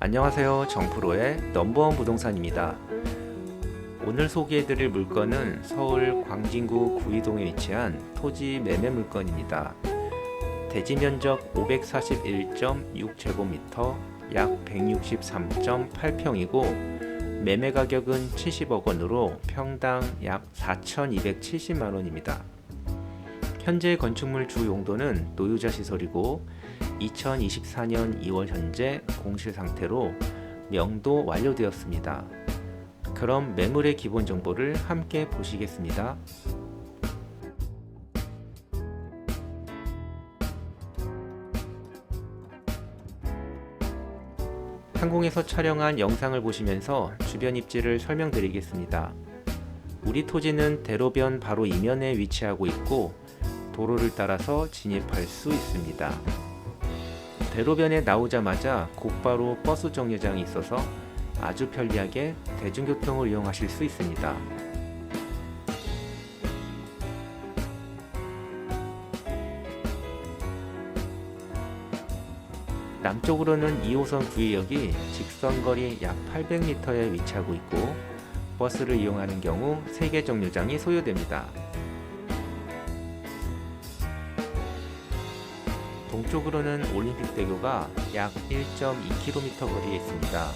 안녕하세요. 정프로의 넘버원 부동산입니다. 오늘 소개해드릴 물건은 서울 광진구 구이동에 위치한 토지 매매 물건입니다. 대지 면적 541.6제곱미터, 약 163.8평이고 매매 가격은 70억 원으로 평당 약 4,270만 원입니다. 현재 건축물 주 용도는 노유자 시설이고 2024년 2월 현재 공실 상태로 명도 완료되었습니다. 그럼 매물의 기본 정보를 함께 보시겠습니다. 항공에서 촬영한 영상을 보시면서 주변 입지를 설명드리겠습니다. 우리 토지는 대로변 바로 이면에 위치하고 있고 도로를 따라서 진입할 수 있습니다. 대로변에 나오자마자 곧바로 버스 정류장이 있어서 아주 편리하게 대중교통을 이용하실 수 있습니다. 남쪽으로는 2호선 구의역이 직선거리 약 800m에 위치하고 있고 버스를 이용하는 경우 3개 정류장이 소요됩니다. 동쪽으로는 올림픽대교가 약 1.2km 거리에 있습니다.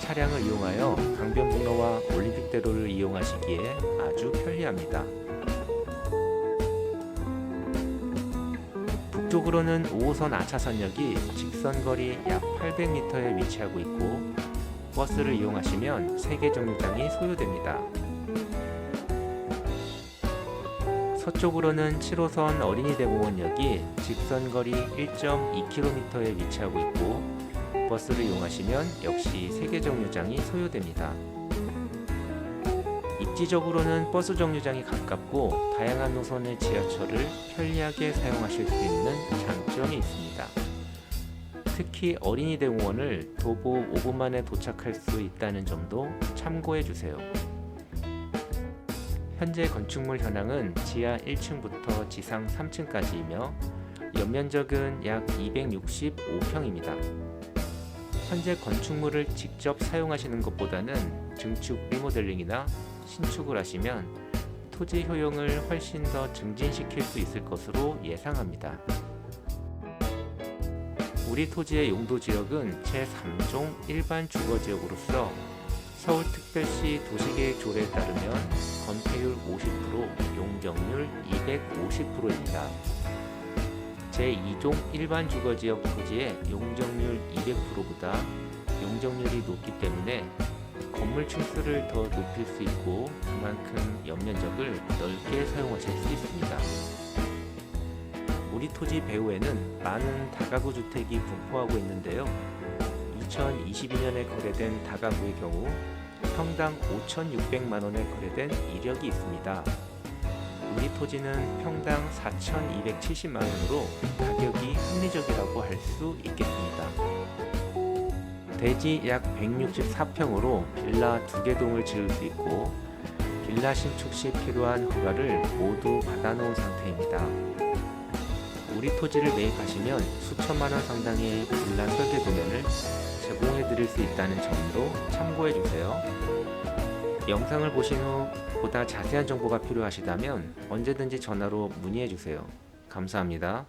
차량을 이용하여 강변북로와 올림픽대로를 이용하시기에 아주 편리합니다. 북쪽으로는 5호선 아차선역이 직선거리 약 800m에 위치하고 있고 버스를 이용하시면 3개 정류장이 소요됩니다. 서쪽으로는 7호선 어린이대공원역이 직선거리 1.2km에 위치하고 있고 버스를 이용하시면 역시 3개 정류장이 소요됩니다. 입지적으로는 버스 정류장이 가깝고 다양한 노선의 지하철을 편리하게 사용하실 수 있는 장점이 있습니다. 특히 어린이대공원을 도보 5분 만에 도착할 수 있다는 점도 참고해 주세요. 현재 건축물 현황은 지하 1층부터 지상 3층까지이며 연면적은 약 265평입니다. 현재 건축물을 직접 사용하시는 것보다는 증축 리모델링이나 신축을 하시면 토지 효용을 훨씬 더 증진시킬 수 있을 것으로 예상합니다. 우리 토지의 용도 지역은 제3종 일반 주거 지역으로서 서울특별시 도시계획 조례에 따르면 건폐율 50%, 용적률 250%입니다. 제2종 일반 주거지역 토지의 용적률 200%보다 용적률이 높기 때문에 건물 층수를 더 높일 수 있고 그만큼 연면적을 넓게 사용하실 수 있습니다. 우리 토지 배후에는 많은 다가구 주택이 분포하고 있는데요. 2022년에 거래된 다가구의 경우 평당 5,600만 원에 거래된 이력이 있습니다. 우리 토지는 평당 4,270만 원으로 가격이 합리적이라고 할 수 있겠습니다. 대지 약 164평으로 빌라 두개 동을 지을 수 있고 빌라 신축 시 필요한 허가를 모두 받아놓은 상태입니다. 우리 토지를 매입하시면 수천만 원 상당의 빌라 설계 도면을 제공해 드릴 수 있다는 점도 참고해 주세요. 영상을 보신 후 보다 자세한 정보가 필요하시다면 언제든지 전화로 문의해 주세요. 감사합니다.